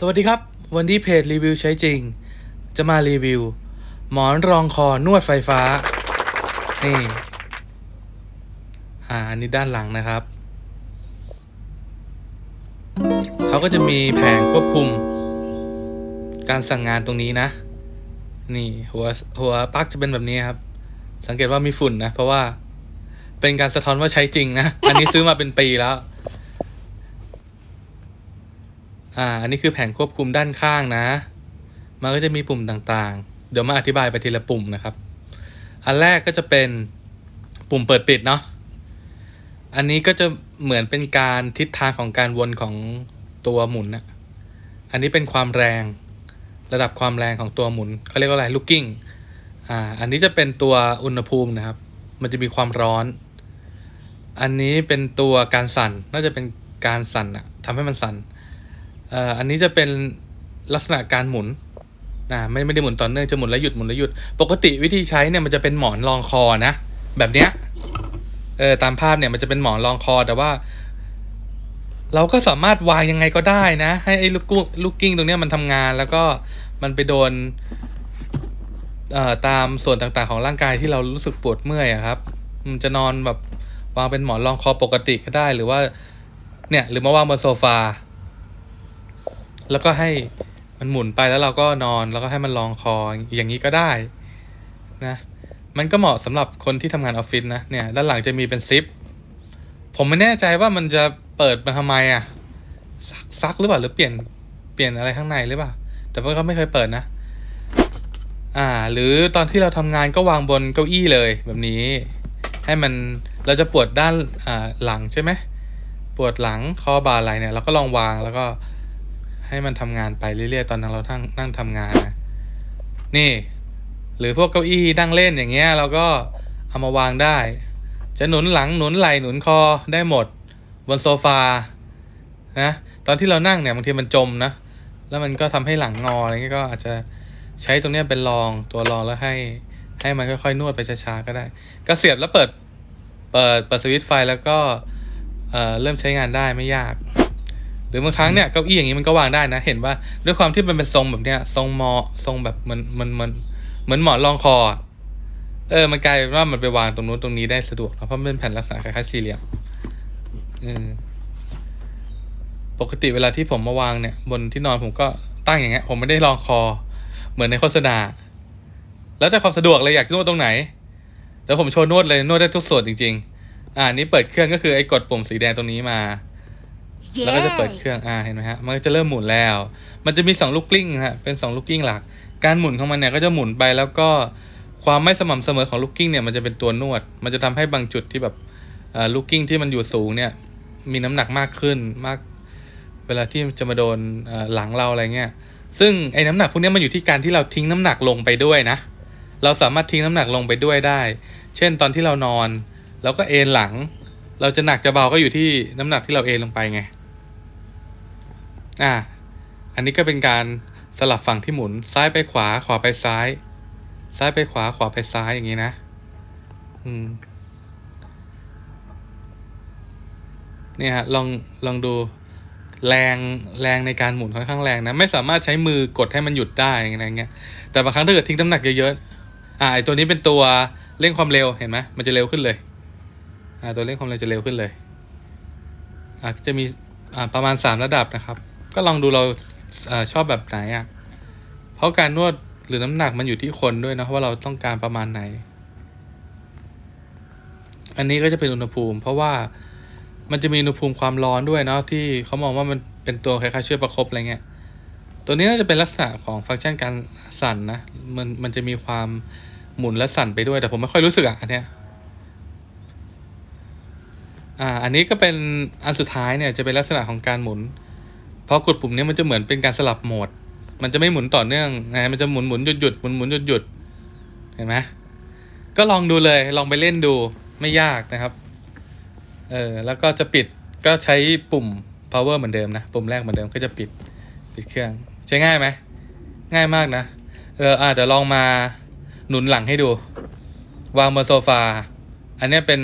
สวัสดีครับ วันนี้เพจรีวิวใช้จริง จะมารีวิว หมอนรองคอนวดไฟฟ้า นี่ อ่า อันนี้ด้านหลังนะครับ เขาก็จะมีแผงควบคุม การสั่งงานตรงนี้นะ นี่หัวหัวปลั๊กจะเป็นแบบนี้ครับ สังเกตว่ามีฝุ่นนะ เพราะว่าเป็นการสะท้อนว่าใช้จริงนะ อันนี้ซื้อมาเป็นปีแล้ว อ่า อันนี้คือแผงควบคุมด้านข้างนะ มันก็จะมีปุ่มต่างๆ เดี๋ยวมาอธิบายไปทีละปุ่มนะครับ อันแรกก็จะเป็นปุ่มเปิดปิดเนาะ อันนี้ก็จะเหมือนเป็นการทิศทางของการวนของตัวหมุนนะอันนี้เป็นความแรง ระดับความแรงของตัวหมุนเขาเรียกว่าอะไร looking อ่า อันนี้จะเป็นตัวอุณหภูมินะครับ มันจะมีความร้อน อันนี้เป็นตัวการสั่น น่าจะเป็นการสั่นอะทำให้มันสั่น อันนี้จะเป็นลักษณะการหมุนนะไม่ไม่ได้หมุนต่อเนื่องจะหมุนแล้วหยุดหมุนแล้วหยุด ปกติวิธีใช้เนี่ยมันจะเป็นหมอนรองคอนะ แบบเนี้ยเออตามภาพเนี่ยมันจะเป็นหมอนรองคอแต่ว่า เราก็สามารถวางยังไงก็ได้นะ ให้ไอ้ลูกกุ้งลูกกิ้งตรงเนี้ยมันทำงานแล้วก็มันไปโดนเอ่อตามส่วนต่างๆของร่างกายที่เรารู้สึกปวดเมื่อยอะครับ มันจะนอนแบบวางเป็นหมอนรองคอปกติก็ได้หรือว่า เนี่ย หรือมาวางบนโซฟา แล้วก็ให้มันหมุนไปแล้วเราก็นอนแล้วก็ให้มันรองคออย่างนี้ก็ได้นะมันก็เหมาะสำหรับคนที่ทำงานออฟฟิศนะเนี่ยด้านหลังจะมีเป็นซิป ผมไม่แน่ใจว่ามันจะเปิดมาทำไมอะซักหรือเปล่าหรือเปลี่ยนเปลี่ยนอะไรข้างในหรือเปล่าแต่ว่าก็ไม่เคยเปิดนะ อ่า หรือตอนที่เราทำงานก็วางบนเก้าอี้เลยแบบนี้ ให้มันเราจะปวดด้านอ่าหลังใช่ไหมปวดหลังคอบ่าไหล่เนี่ยเราก็ลองวางแล้วก็ ให้มันทำงานไปเรื่อยๆ ตอนนั้นเราทั้งนั่งทำงานนะนี่ หรือพวกเก้าอี้นั่งเล่นอย่างเงี้ย เราก็เอามาวางได้ จะหนุนหลังหนุนไหล่หนุนคอได้หมด บนโซฟานะตอนที่เรานั่งเนี่ยบางทีมันจมนะแล้วมันก็ทำให้หลังงออะไรเงี้ยก็อาจจะใช้ตรงเนี้ยเป็นรองตัวรองแล้วให้ให้มันค่อยๆนวดไปช้าๆก็ได้ ก็เสียบแล้วเปิดเปิดเปิดสวิตช์ไฟแล้วก็เอ่อเริ่มใช้งานได้ไม่ยาก หรือบางครั้งเนี่ยเก้าอี้อย่างนี้มันก็วางได้นะ เห็นว่าด้วยความที่มันเป็นทรงแบบเนี้ย ทรงมอทรงแบบเหมือนเหมือนเหมือนเหมือนหมอนรองคอเออ มันกลายเป็นว่ามันไปวางตรงนู้นตรงนี้ได้สะดวกเพราะมันเป็นแผ่นลักษณะคล้ายๆสี่เหลี่ยมปกติเวลาที่ผมมาวางเนี่ย บนที่นอนผมก็ตั้งอย่างเงี้ย ผมไม่ได้รองคอ เหมือนในโฆษณา แล้วแต่ความสะดวกเลยอยากนวดตรงไหนเดี๋ยวผมโชว์นวดเลยนวดได้ทุกส่วนจริง ๆ อ่านี่เปิดเครื่องก็คือไอ้กดปุ่มสีแดงตรงนี้มา แล้วก็จะเปิดเครื่องอ่าเห็นไหมฮะ มันก็จะเริ่มหมุนแล้ว มันจะมีสองลูกกลิ้งฮะ เป็นสองลูกกลิ้งหลัก การหมุนของมันเนี่ยก็จะหมุนไปแล้วก็ความไม่สม่ำเสมอของลูกกลิ้งเนี่ยมันจะเป็นตัวนวด มันจะทำให้บางจุดที่แบบอ่าลูกกลิ้งที่มันอยู่สูงเนี่ยมีน้ำหนักมากขึ้นมาก เวลาที่จะมาโดนอ่าหลังเราอะไรเงี้ย ซึ่งไอ้น้ำหนักพวกเนี้ยมันอยู่ที่การที่เราทิ้งน้ำหนักลงไปด้วยนะ เราสามารถทิ้งน้ำหนักลงไปด้วยได้ เช่นตอนที่เรานอนเราก็เอนหลัง เราจะหนักจะเบาก็อยู่ที่น้ำหนักที่เราเอนลงไปไง อ่าอันนี้ก็เป็นการสลับฝั่งที่หมุนซ้ายไปขวาขวาไปซ้าย ซ้ายไปขวาขวาไปซ้ายอย่างนี้นะอืมเนี่ยฮะลองลองดูแรงแรงในการหมุนค่อนข้างแรงนะ ไม่สามารถใช้มือกดให้มันหยุดได้อะไรเงี้ยแต่บางครั้งถ้าเกิดทิ้งน้ำหนักเยอะๆอ่าไอตัวนี้เป็นตัวเร่งความเร็วเห็นไหมมันจะเร็วขึ้นเลยอ่าตัวเร่งความเร็วจะเร็วขึ้นเลยอ่าจะมีอ่าประมาณสามระดับนะครับ ก็ลองดูเราเอชอบแบบไหนอะ่ะ เพราะการนวดหรือน้ำหนักมันอยู่ที่คนด้วยนะว่าเราต้องการประมาณไหน อันนี้ก็จะเป็นอุณหภูมิ เพราะว่ามันจะมีอุณหภูมิความร้อนด้วยเนาะที่เขามองว่ามันเป็นตัวคล้ายๆช่วยประคบอะไรเงี้ย ตัวนี้น่าจะเป็นลักษณะของฟังก์ชันการสั่นนะมันมันจะมีความหมุนและสั่นไปด้วย แต่ผมไม่ค่อยรู้สึกอะอันเนี้ยอ่าอันนี้ก็เป็นอันสุดท้ายเนี่ยจะเป็นลักษณะของการหมุน พอกดปุ่มนี้มันจะเหมือนเป็นการสลับโหมด มันจะไม่หมุนต่อเนื่องนะมันจะหมุนหมุนหยุดหยุดหมุนหมุนหยุดหยุดเห็นไหมก็ลองดูเลยลองไปเล่นดูไม่ยากนะครับ เออแล้วก็จะปิดก็ใช้ปุ่ม power เหมือนเดิมนะ ปุ่มแรกเหมือนเดิมก็จะปิดปิดเครื่อง ใช้ง่ายไหมง่ายมากนะ เอออะเดี๋ยวลองมาหนุนหลังให้ดู วางบนโซฟา อันนี้เป็น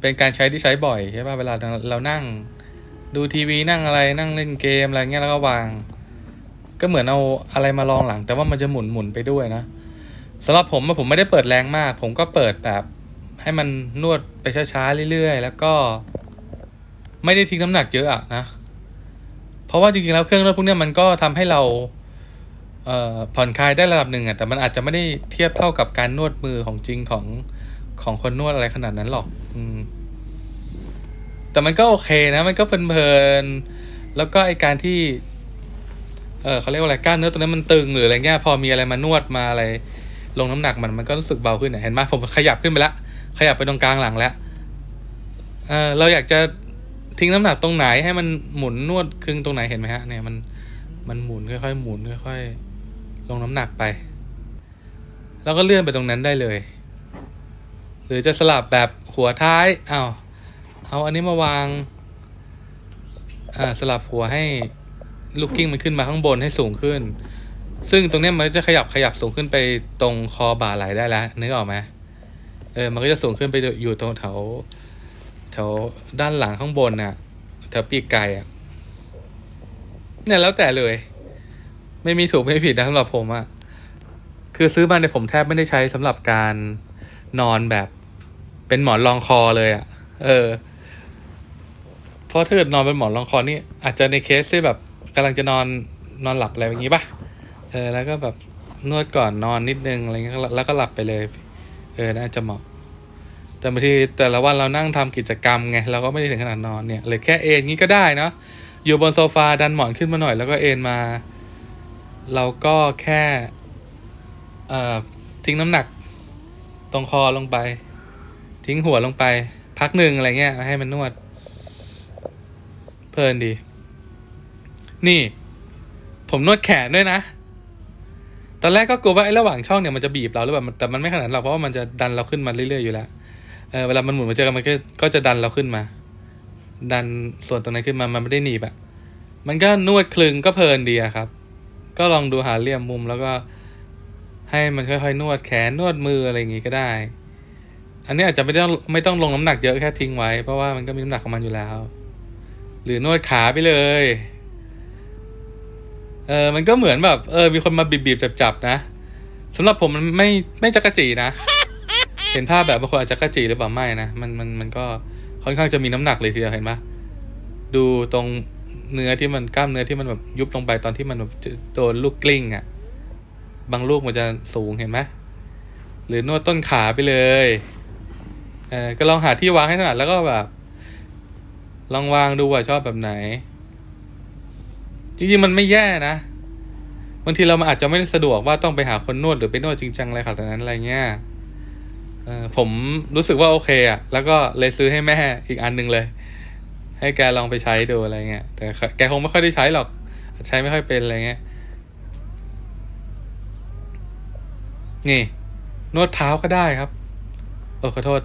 เป็นการใช้ที่ใช้บ่อยใช่ป่ะเวลาเรานั่ง ดูทีวีนั่งอะไรนั่งเล่นเกมอะไรเงี้ยแล้วก็วาง ก็เหมือนเอาอะไรมารองหลัง แต่ว่ามันจะหมุนหมุนไปด้วยนะสำหรับผมอผมไม่ได้เปิดแรงมาก ผมก็เปิดแบบ ให้มันนวดไปช้าๆเรื่อยๆ แล้วก็ ไม่ได้ทิ้งน้ำหนักเยอะอะนะเพราะว่าจริงๆแล้วเครื่องนวดพวกนี้มันก็ทำให้เราเผ่อนคลายได้ระดับหนึ่งอะแต่มันอาจจะไม่ได้เทียบเท่ากับการนวดมือของจริงของของคนนวดอะไรขนาดนั้นหรอก อืม แต่มันก็โอเคนะ มันก็เพลินๆแล้วก็ไอการที่ เออเขาเรียกว่าอะไรกล้ามเนื้อตัวนั้นมันตึงหรืออะไรเงี้ยพอมีอะไรมานวดมาอะไร ลงน้ำหนักมันมันก็รู้สึกเบาขึ้นเห็นไหมผมขยับขึ้นไปล้วขยับไปตรงกลางหลังแล้วเออเราอยากจะทิ้งน้ำหนักตรงไหนให้มันหมุนนวดครึ่งตรงไหนเห็นไหมฮะเนี่ยมันมันหมุนค่อยๆหมุนค่อยๆลงน้ำหนักไป แล้วก็เลื่อนไปตรงนั้นได้เลย หรือจะสลับแบบหัวท้ายอ้าว เอาอันนี้มาวางสลับหัวให้ลูกกิ้งมันขึ้นมาข้างบนให้สูงขึ้น ซึ่งตรงนี้มันจะขยับขยับสูงขึ้นไปตรงคอบ่าไหลได้แล้วนึกออกไหมเออ มันก็จะสูงขึ้นไปอยู่ตรงแถวแถวด้านหลังข้างบนน่ะแถวปีกไก่อะเนี่ยแล้วแต่เลย ไม่มีถูกไม่ผิดนะสำหรับผมอะคือซื้อมาเนี่ยผมแทบไม่ได้ใช้สำหรับการนอนแบบ เป็นหมอนรองคอเลยอะเออ เพราะถ้าเกิดนอนเป็นหมอนรองคอนี่อาจจะในเคสที่แบบกำลังจะนอนนอนหลับอะไรอย่างงี้ป่ะเออแล้วก็แบบนวดก่อนนอนนิดนึงอะไรเงี้ยแล้วก็หลับไปเลย เออน่าจะเหมาะ แต่บางทีแต่ละวันเรานั่งทำกิจกรรมไงเราก็ไม่ได้ถึงขนาดนอนเนี่ยเลยแค่เอนงี้ก็ได้เนาะอยู่บนโซฟาดันหมอนขึ้นมาหน่อย แล้วก็เอนมา เราก็แค่เอ่อทิ้งน้ำหนัก ตรงคอลงไป ทิ้งหัวลงไป พักหนึ่งอะไรเงี้ยให้มันนวด ลินดี นี่ ผมนวดแขนด้วยนะ ตอนแรกก็กลัวว่าไอ้ระหว่างช่องเนี่ยมันจะบีบเราหรือเปล่าแต่มันไม่ขนาดนั้นหรอกเพราะว่ามันจะดันเราขึ้นมาเรื่อยๆอยู่แล้วเออเวลามันหมุนมาเจอกันมันก็ก็จะดันเราขึ้นมา ดันส่วนตรงนั้นขึ้นมามันไม่ได้หนีบอะมันก็นวดคลึงก็เพลินดีอะครับ ก็ลองดูหาเหลี่ยมมุมแล้วก็ให้มันค่อยๆ นวดแขนนวดมืออะไรอย่างงี้ก็ได้ อันนี้อาจจะไม่ต้องไม่ต้องลงน้ำหนักเยอะแค่ทิ้งไว้ เพราะว่ามันก็มีน้ำหนักของมันอยู่แล้ว รือนวดขาไปเลย เออมันก็เหมือนแบบ เออ มีคนมาบีบๆจับๆนะสำหรับผมมันไม่ไม่จักระจีนะ เห็นภาพแบบบางคนอาจจะจักระจีหรือเปล่าไม่นะมันมันมันก็ค่อนข้างจะมีน้ำหนักเลยทีเดียวเห็นปะดูตรงเนื้อที่มันกล้ามเนื้อที่มันแบบยุบลงไปตอนที่มันแบบโดนลูกกลิ้งอะ่ะ บางลูกมันจะสูงเห็นไหมหรือนวดต้นขาไปเลยเออก็ลองหาที่วางให้ถนัดแล้วก็แบบ ลองวางดูว่าชอบแบบไหน จริงๆมันไม่แย่นะบางทีเราอาจจะไม่ได้สะดวกว่าต้องไปหาคนนวดหรือไปนวดจริงจังอะไรขนาดนั้นอะไรเงี้ยผมรู้สึกว่าโอเคอะแล้วก็เลยซื้อให้แม่อีกอันหนึ่งเลย ให้แกลองไปใช้ดูอะไรเงี้ย แต่แกคงไม่ค่อยได้ใช้หรอก ใช้ไม่ค่อยเป็นอะไรเงี้ย นี่ นวดเท้าก็ได้ครับเออขอโทษ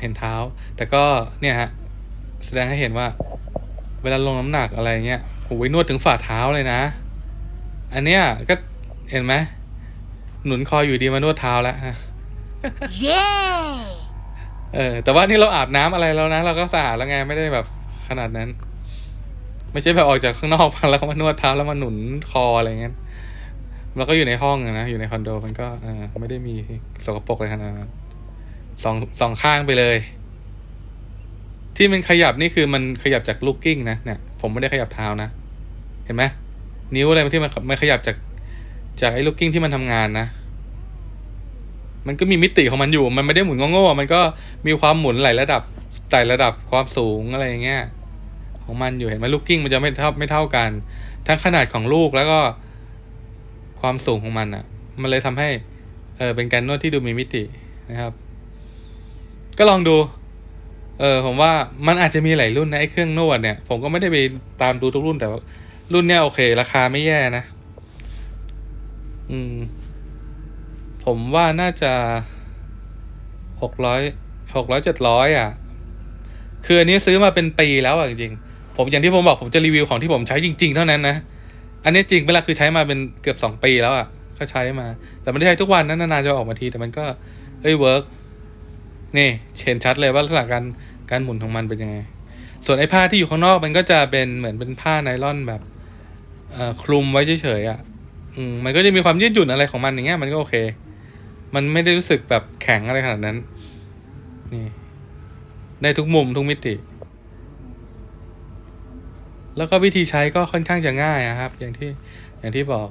เห็นเท้า แต่ก็เนี่ยฮะแสดงให้เห็นว่า เวลาลงน้ำหนักอะไรเงี้ยโอ้ยนวดถึงฝ่าเท้าเลยนะ อันเนี้ยก็เห็นไหมหนุนคออยู่ดีมานวดเท้าแล้วฮะ Yeah! เออแต่ว่านี่เราอาบน้ำอะไรแล้วนะ เราก็สะอาดแล้วไงไม่ได้แบบขนาดนั้น ไม่ใช่แบบออกจากข้างนอกมาแล้วก็มานวดเท้าแล้วมาหนุนคออะไรเงี้ยเราก็อยู่ในห้องอะนะอยู่ในคอนโดมันก็เออไม่ได้มีสกปรกอะไรขนาดนั้น สองสองข้างไปเลย ที่มันขยับนี่คือมันขยับจากลูกกิ้งนะเนี่ยผมไม่ได้ขยับเท้านะ เห็นไหมนิ้วอะไรที่มันมันขยับจากจากไอ้ลูกกิ้งที่มันทำงานนะ มันก็มีมิติของมันอยู่ มันไม่ได้หมุนโง่ๆมันก็มีความหมุนหลายระดับไต่ระดับความสูงอะไรอย่างเงี้ยของมันอยู่เห็นไหมลูกกิ้งมันจะไม่เท่าไม่เท่ากัน ทั้งขนาดของลูกแล้วก็ความสูงของมันอะ มันเลยทำให้เออเป็นการนวดที่ดูมีมิตินะครับ ก็ลองดู เออผมว่ามันอาจจะมีหลายรุ่นนะไอ้เครื่องนวดเนี่ย ผมก็ไม่ได้ไปตามดูทุกรุ่นแต่ว่ารุ่นเนี้ยโอเค ราคาไม่แย่นะ อืม ผมว่าน่าจะหกร้อยหกร้อยเจ็ดร้อยอะ คืออันนี้ซื้อมาเป็นปีแล้วอะจริงๆผมอย่างที่ผมบอกผมจะรีวิวของที่ผมใช้จริง ๆ เท่านั้นนะ อันนี้จริงเวลาคือใช้มาเป็นเกือบสองปีแล้วอะก็ใช้มา แต่ไม่ได้ใช้ทุกวันนะนานๆจะออกมาทีแต่มันก็เอ้ยเวิร์ก นี่เห็นชัดเลยว่าลักษณะการการหมุนของมันเป็นยังไง ส่วนไอ้ผ้าที่อยู่ข้างนอกมันก็จะเป็นเหมือนเป็นผ้าไนล่อนแบบเอ่อคลุมไว้เฉยๆอะอืมมันก็จะมีความยืดหยุ่นอะไรของมันอย่างเงี้ยมันก็โอเค มันไม่ได้รู้สึกแบบแข็งอะไรขนาดนั้น นี่ ได้ทุกมุมทุกมิติ แล้วก็วิธีใช้ก็ค่อนข้างจะง่ายอะครับ อย่างที่อย่างที่บอก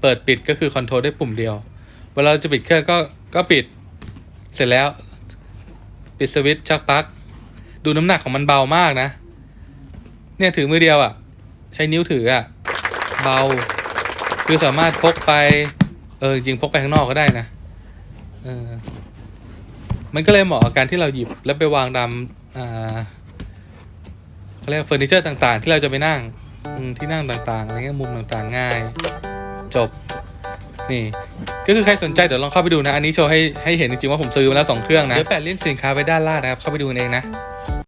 เปิดปิดก็คือคอนโทรลด้วยปุ่มเดียว เวลาเราจะปิดเครื่องก็ก็ปิด เสร็จแล้ว ปิดสวิตช์ชักปลั๊กดูน้ำหนักของมันเบามากนะ เนี่ยถือมือเดียวอะ่ะ ใช้นิ้วถืออะ่ะ เบา คือสามารถพกไป เออจริงพกไปข้างนอกก็ได้นะเออมันก็เลยเหมาะกับการที่เราหยิบแล้วไปวางตามอ่าเขาเรียกเฟอร์นิเจอร์ต่างๆ ที่เราจะไปนั่งที่นั่งต่างๆอะไรเงี้ยมุมต่างๆง่าย จบ นี่ ก็คือใครสนใจเดี๋ยวลองเข้าไปดูนะ อันนี้โชว์ให้ให้เห็นจริงๆว่าผมซื้อมาแล้วสองเครื่องนะ เดี๋ยวแปะลิงก์สินค้าไว้ด้านล่างนะครับ เข้าไปดูเองนะ